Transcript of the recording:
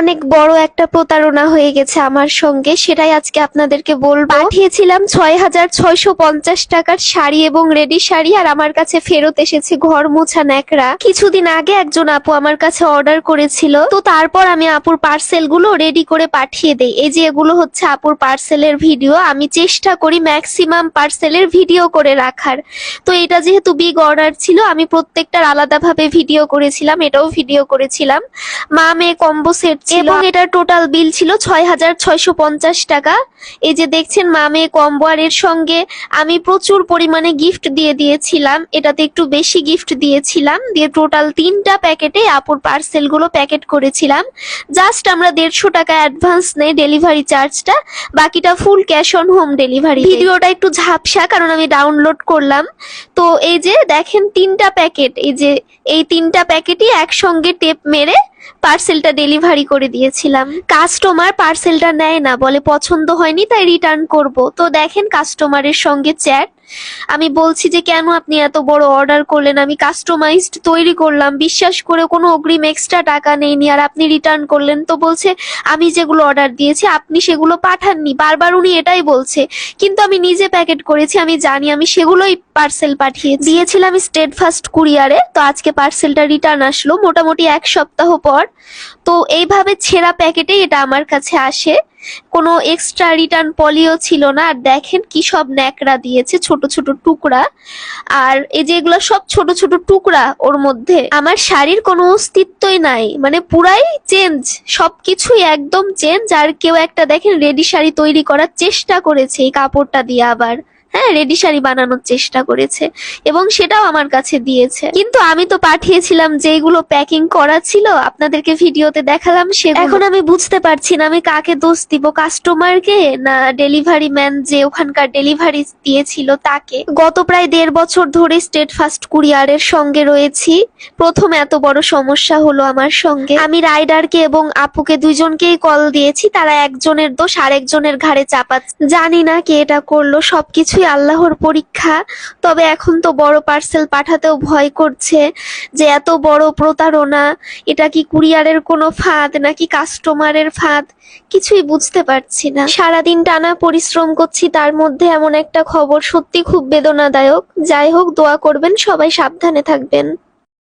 অনেক বড় একটা প্রতারণা হয়ে গেছে আমার সঙ্গে, সেটাই আজকে আপনাদেরকে বলব। পাঠিয়েছিলাম ছয় হাজার ছয়শো পঞ্চাশ টাকার শাড়ি এবং রেডি শাড়ি, আর আমার কাছে ফেরত এসেছে ঘর মোছা ন্যাকড়া। কিছুদিন আগে একজন আপু আমার কাছে অর্ডার করেছিল, তো তারপর আমি আপুর পার্সেলগুলো রেডি করে পাঠিয়ে দেই। এই যে এগুলো হচ্ছে আপুর পার্সেলের ভিডিও, আমি চেষ্টা করি ম্যাক্সিমাম পার্সেলের ভিডিও করে রাখার। তো এটা যেহেতু বিগ অর্ডার ছিল, আমি প্রত্যেকটার আলাদাভাবে ভিডিও করেছিলাম, এটাও ভিডিও করেছিলাম। মা মেয়ে কম্বো সেট এবং এটার টোটাল বিল ছিল ছয় হাজার ছয়শো পঞ্চাশ টাকা। এই যে দেখছেন মামে মেয়ে কম্বো আর এর সঙ্গে আমি প্রচুর পরিমাণে গিফট দিয়ে দিয়েছিলাম। এটাতে একটু বেশি গিফট দিয়েছিলাম। দিয়ে টোটাল তিনটা প্যাকেটে আপুর পার্সেলগুলো প্যাকেট করেছিলাম। জাস্ট আমরা দেড়শো টাকা অ্যাডভান্স নেই ডেলিভারি চার্জটা বাকিটা full cash on home delivery ভিডিওটা একটু ঝাপসা কারণ আমি ডাউনলোড করলাম। তো এই যে দেখেন তিনটা প্যাকেট এই যে এই তিনটা প্যাকেটই একসঙ্গে টেপ মেরে পার্সেলটা ডেলিভারি করে দিয়েছিলাম। কাস্টমার পার্সেলটা নেয় না, বলে পছন্দ হয়নি, তাই রিটার্ন করব। তো দেখেন কাস্টমারের সঙ্গে চ্যাট। আমি বলছি যে কেন আপনি এত বড় অর্ডার করলেন? আমি কাস্টমাইজড তৈরি করলাম। বিশ্বাস করে কোনো অগ্রিম এক্সট্রা টাকা নেইনি আর আপনি রিটার্ন করলেন। তো বলছে, আমি যেগুলো অর্ডার দিয়েছি, আপনি সেগুলো পাঠাননি। বারবার উনি এটাই বলছে। কিন্তু আমি নিজে প্যাকেট করেছি, আমি জানি, আমি সেগুলোই পার্সেল পাঠিয়ে দিয়েছিলাম স্টেট ফার্স্ট কুরিয়ারে তো আজকে পার্সেলটা রিটার্ন আসলো। মোটামুটি এক সপ্তাহ পর। তো এইভাবে ছেঁড়া প্যাকেটেই এটা আমার কাছে আসে। কোনো এক্সট্রা রিটার্ন পলিও ছিল না। আর দেখেন কি সব ন্যাকড়া দিয়েছে ছোট ছোট টুকরা। আর এই যে এগুলো সব ছোট ছোট টুকরা ওর মধ্যে, আমার শাড়ির কোনো অস্তিত্বই নাই। মানে পুরাই চেঞ্জ সবকিছুই একদম চেঞ্জ আর কেউ একটা দেখেন রেডি শাড়ি তৈরি করার চেষ্টা করেছে এই কাপড়টা দিয়ে আবার। হ্যাঁ রেডি শাড়ি বানানোর চেষ্টা করেছে এবং সেটাও আমার কাছে দিয়েছে। কিন্তু আমি তো পাঠিয়েছিলাম যেগুলো প্যাকিং করা ছিল, আপনাদেরকে ভিডিওতে দেখালাম সে এখন আমি বুঝতে পারছি না আমি কাকে দোষ দিব কাস্টমারকে না ডেলিভারি ম্যান যে ওখানকার ডেলিভারি দিয়েছিল তাকে? গত প্রায় দেড় বছর ধরে স্টেট ফার্স্ট কুরিয়ারের সঙ্গে রয়েছি। প্রথম এত বড় সমস্যা হলো আমার সঙ্গে। আমি রাইডারকে এবং আপুকে দুইজনকেই কল দিয়েছি, তারা একজনের দোষ আরেকজনের ঘাড়ে চাপাচ্ছে জানি না কে এটা করল, সবকিছুই আল্লাহর পরীক্ষা, তবে এখন তো বড় পার্সেল পাঠাতেও ভয় করছে যে এত বড় প্রতারণা, এটা কি কুরিয়ারের কোনো ফাঁদ নাকি কাস্টমারের ফাঁদ? কিছুই বুঝতে পারছি না। সারাদিন টানা পরিশ্রম করছি, তার মধ্যে এমন একটা খবর সত্যি খুব বেদনাদায়ক। যাই হোক, দোয়া করবেন, সবাই সাবধানে থাকবেন।